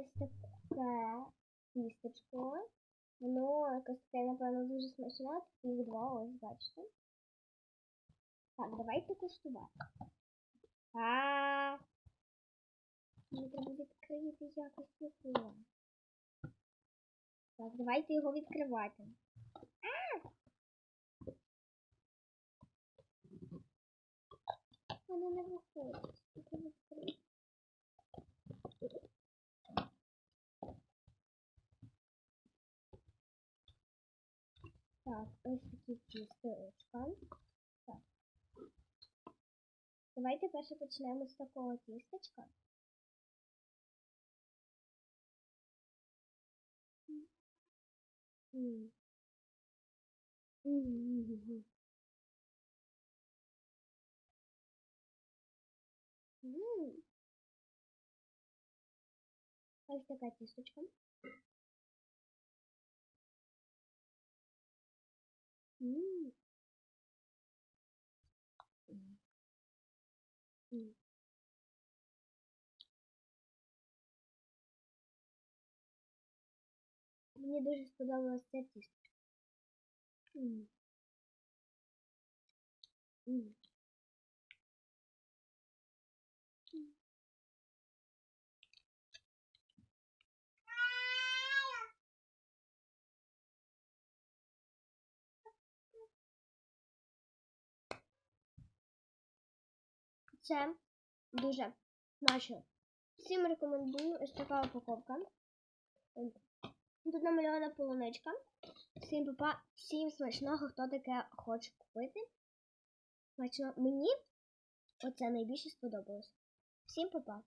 ось таке тістечко. Воно якось таке, напевно, дуже смачне. Їх два, ось бачите. Так, давайте куштувати. А. Мені треба відкрити якось його. Так, давайте його відкривати. А! Воно не виходить. Так, ось такі тістечка. Так. Давайте перше почнемо з такого тістечка. Ось така тісточка. М. Мені дуже сподобалось це тісто. М. М. М. Це дуже смачно. Всім рекомендую ось така упаковка. Тут намальована полуничка. Всім папа, всім смачного, хто таке хоче купити. Смачно. Мені оце найбільше сподобалось. Всім папа.